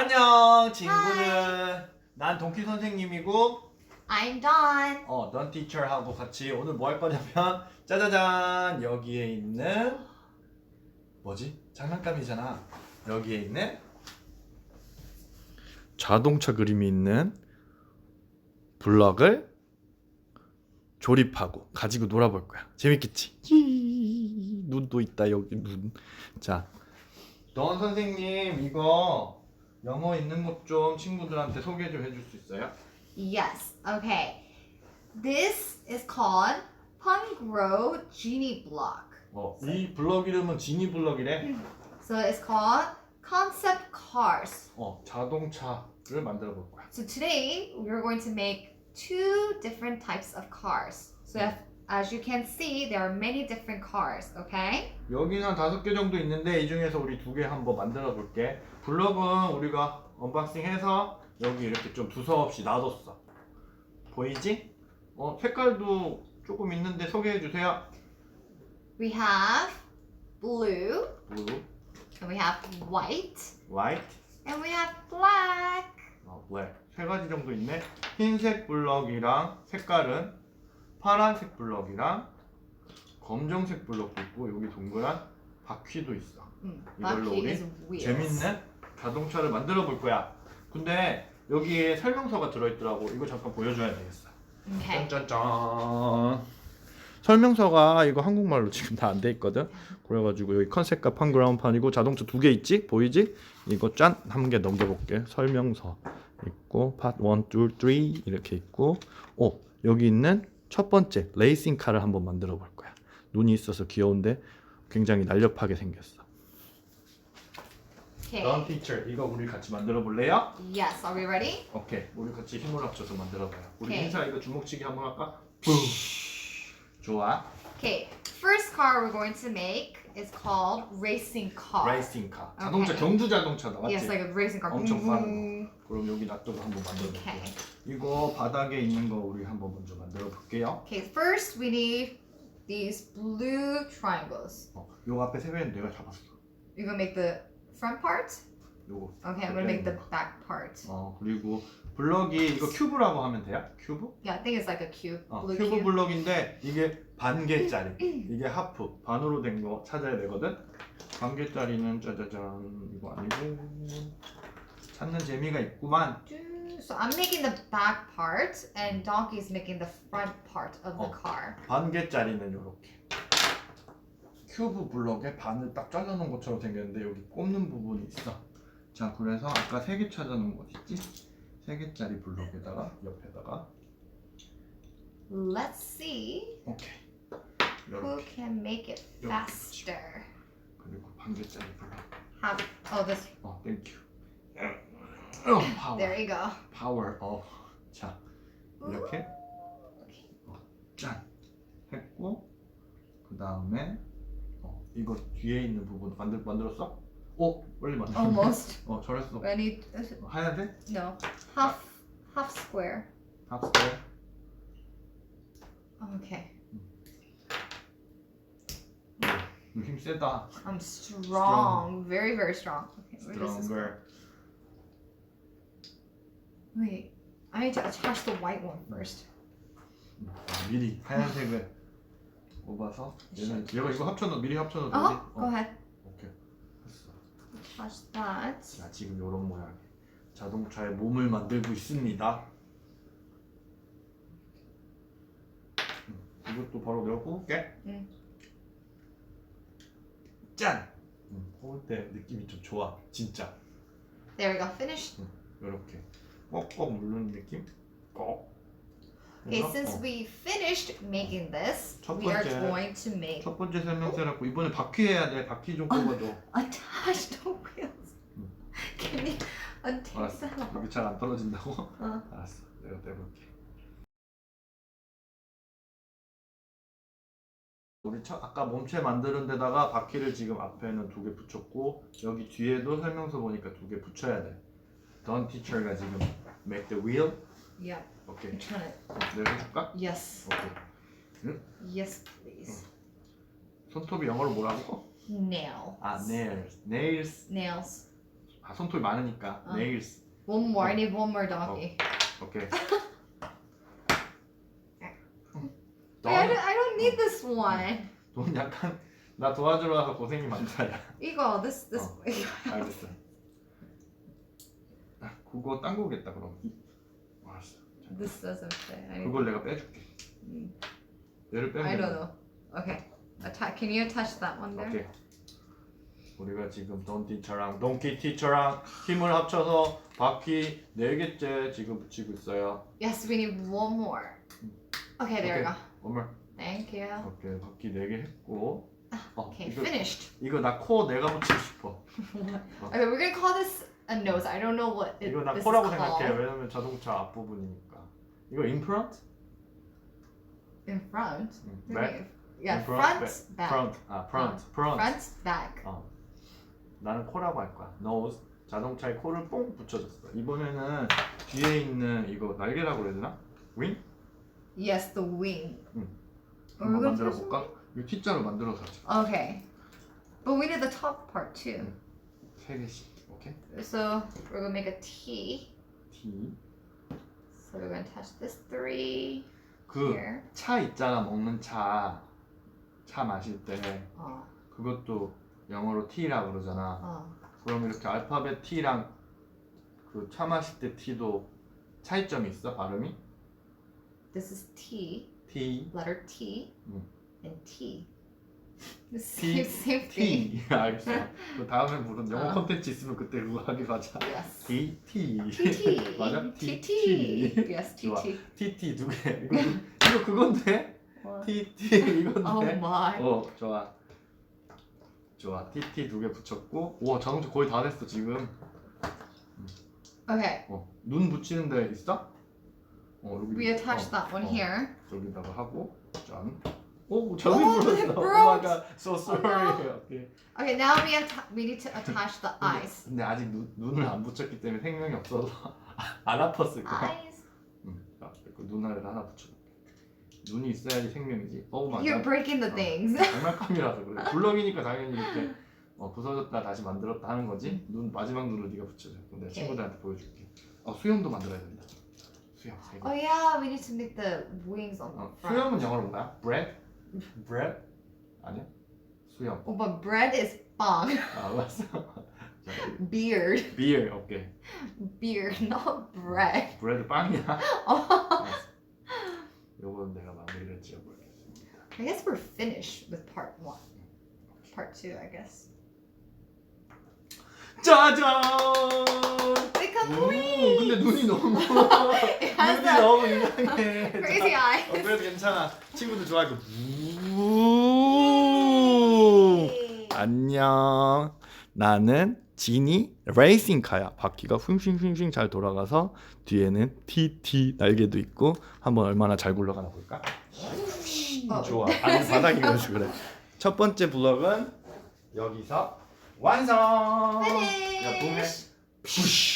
안녕 친구들. 난 동키 선생님이고 I'm Dawn. 어, 넌 티처하고 같이 오늘 뭐 할 거냐면 짜자잔 여기에 있는 뭐지? 장난감이잖아. 여기에 있는 자동차 그림이 있는 블럭을 조립하고 가지고 놀아볼 거야. 재밌겠지? 히히, 눈도 있다 여기 눈. 자, 넌 선생님 이거 영어 있는 것좀 친구들한테 소개 좀 해줄 수 있어요? Yes. Okay. This is called Pungro Genie Block. 어, 이 블럭 이름은 지니 블럭이래. So it's called Concept Cars. 어, 자동차를 만들어 볼 거야. So today we're going to make two different types of cars. So if, as you can see, there are many different cars. Okay. 여기는 한 다섯 개 정도 있는데 이 중에서 우리 두 개 한번 만들어 볼게. 블럭은 우리가 언박싱해서 여기 이렇게 좀 두서없이 놔뒀어. 보이지? 어, 색깔도 조금 있는데 소개해 주세요. We have blue, 블루, and we have white, 화이트, and we have black. 어, 블랙. 세 가지 정도 있네. 흰색 블럭이랑 색깔은 파란색 블럭이랑 검정색 블럭도 있고 여기 동그란 바퀴도 있어. Mm, 이걸로 우리 is. 재밌는 자동차를 만들어 볼 거야. 근데 여기에 설명서가 들어있더라고. 이거 잠깐 보여줘야 되겠어. Okay. 짠짠짠. 설명서가 이거 한국말로 지금 다 안 돼 있거든. 그래가지고 여기 컨셉과 판그라운판이고 자동차 두 개 있지? 보이지? 이거 짠! 한 개 넘겨볼게. 설명서 있고 파 1, 2, 3 이렇게 있고 오 여기 있는 첫 번째 레이싱 카를 한번 만들어 볼 거야. 눈이 있어서 귀여운데 굉장히 날렵하게 생겼어. Okay. 넌 티처 이거 우리 같이 만들어 볼래요? Yes. Are we ready? 오케이 우리 같이 힘을 합쳐서 만들어 봐요. 우리 오케이. 인사 이거 주먹치기 한번 할까? 뿡. 좋아. Okay. First car we're going to make is called racing car. 레이싱 카. 자동차 오케이. 경주 자동차다 맞지? Yes, like a racing car. 엄청 Boom, 빠른 boom. 그럼 여기 놔두고 한번 만들어 볼게요. Okay. 이거 바닥에 있는 거 우리 한번 먼저 만들어 볼게요. Okay. First we need these blue triangles. 어, 요 앞에 세 개는 내가 잡았어. You're gonna make the front part. 요거. Okay. I'm gonna make the back part. 어 그리고 블럭이 이거 큐브라고 하면 돼요? 큐브? Yeah, I think it's like a cube. 어, blue 큐브 cube. 블럭인데 이게 반 개짜리. 이게 하프 반으로 된 거 찾아야 되거든. 반 개짜리는 짜자잔 이거 아니고 찾는 재미가 있구만. So I'm making the back part, and Donkey's making the front part of the Oh. car. 반 개짜리는 이렇게. 큐브 블럭에 반을 딱 잘라놓은 것처럼 생겼는데 여기 꼽는 부분이 있어. 자 그래서 아까 세 개 찾아놓은 거 있지? 세 개짜리 블럭에다가 옆에다가 Let's see 오케이 who 이렇게 can make it faster. 그리고 반 개짜리 블럭. Have oh this. 어 땡큐. 어, 파워. There you go. 파워 업. 자 이렇게 Okay. 짠 했고 그 다음에 어, 이거 뒤에 있는 부분 만들 만들었어? 어 빨리 만들어. Almost. 어 잘했어. I need 하얀색? no half half square. 합스테. Okay. 힘 세다. I'm strong. Very very strong. Okay. Where does this go? Stronger. Wait. I need to attach the white one first. 아, 미리 하얀색을 뽑아서 얘는 얘가 이거 합쳐놓 미리 합쳐놓 되지? Uh-huh. Go ahead. That. 자 지금 이런 모양. 자동차의 몸을 만들고 있습니다. 음, 이것도 바로 내가 뽑을게. 응. 짠. 음, 뽑을 때 느낌이 좀 좋아. 진짜. There we go. Finished. 이렇게 꼭꼭 누르는 느낌. 꼭. Okay, since 어, we finished making this, 첫 we are 번째. going to make 첫 번째 설명서라고 이번에 바퀴 해야 돼. 바퀴 좀 뽑아줘. attach the wheels. 음. Can you undo 알았어. that? 여기 잘 안 떨어진다고? 어. 알았어. 내가 떼볼게. 우리 첫 아까 몸체 만드는 데다가 바퀴를 지금 앞에는 두 개 붙였고 여기 뒤에도 설명서 보니까 두 개 붙여야 돼. 던 티처가 지금 make the wheel. Yeah, 오케이. Trying to. 내가 해줄까? Yes, 오케이. yes, please. 손톱이 영어로 뭐라고? Nail. 아 nails. nails. Nails. 아, 손톱이 많으니까 어. nails. One more. I need one more doggy. 오케이. Wait, I, don't, I don't need this one. 넌 약간 나 도와주러 와서 고생이 많다 야. 이거 this this. 어. 알겠어. 아, 그거 딴 거겠다 그럼. This doesn't fit. I, need, 그걸 내가 빼줄게. 얘를 빼면 I don't know. Okay. Atta- can you attach that one there? 오케이. 우리가 지금 돈 티처랑 동키 티처랑 힘을 합쳐서 바퀴 네 개째 지금 붙이고 있어요. Yes, we need one more. Okay, there we go. 엄마. Thank you. 오케이 바퀴 네 개 했고. 어, Okay, 이거 finished. 이거 나 코 내가 붙이고 싶어. Okay, we're gonna call this a nose. I don't know what it, 이거 나 this 코라고 is 생각해. called. 왜냐면 자동차 앞부분이니까. 이거? In front. do you 백? mean? Yeah, In front, front, back. 프런트. 아, 프런트. 프런트. Front, back. 어. 나는 코라고 할 거야. nose. 자동차에 코를 뽕 붙여줬어. 이번에는 뒤에 있는 이거 날개라고 그래야 되나? 윙? Yes, the wing. 한번 gonna 만들어 do 볼까? 이거 T자로 만들어서 하자. Okay. But we need the top part too. 세 개씩. 오케이. So we're gonna make a T. T. So we're gonna attach this three 그 here. 차 있잖아 먹는 차. 차 마실 때 Oh, 그것도 영어로 T라 그러잖아. oh. 그럼 이렇게 알파벳 T랑 그 차 마실 때 T도 차이점이 있어 발음이? This is T, T, letter T, 음. and T. T, same thing. T. 알겠어. 그 다음에 무슨 영어 어. 컨텐츠 있으면 그때 그거 하기로 하자. Yes. T, T. TT. 맞아? TT. Yes, 좋아. TT. T, T 두 개. 이거 이거 그건데? What? T, T 이건데? Oh my. 어 좋아 좋아 TT 두 개 붙였고 와 자동차 거의 다 됐어 지금 Okay. 어, 눈 붙이는 데 있어? 어 여기 We attach 어, that one 어, here. 여기다가 하고 짠 오 잘못 Oh, it Oh broke. my god so sorry no. 오케이. Okay, now we atta- we need to attach the eyes. 근데 아직 눈, 눈을 안 붙였기 때문에 생명이 없어서 안 아팠을 거야 Eyes. 응, 자, 그 눈알에다 하나 붙여볼게 눈이 있어야지 생명이지 오 마이 You're 갓 breaking the 어. things. 장난감이라서 그래. 블럭이니까 당연히 이렇게 어, 부서졌다 다시 만들었다 하는 거지. 눈 마지막 눈을 네가 붙여줘. 그럼 내가 오케이. 친구들한테 보여줄게. 어 수염도 만들어야 된다. 수염 세 개. Oh yeah, we need to make the wings on the 어, front. 수염은 영어로 뭐야? bread? bread? 아니야? 수염. Oh, but bread is bong. 아 알았어. 자, Beard. beer 오케이. Beard, not bread. bread 빵이야. Oh, 알았어. 요거는 내가 마무리를 지어보겠습니다. I guess we're finished with part one. Part two, I guess. 짜잔! They 오, complete. 근데 눈이 너무 너무 이상해. crazy 어, eyes. 그래도 괜찮아. 친구들 좋아할 거. 우. 안녕. 나는 지니 레이싱카야. 바퀴가 휘싱휘싱 잘 돌아가서 뒤에는 TT 날개도 있고 한번 얼마나 잘 굴러가나 볼까? 어. 좋아. 아니 바닥이 그래서 그래. 첫 번째 블럭은 여기서 완성. 야 붕해. Finish. 푸쉬.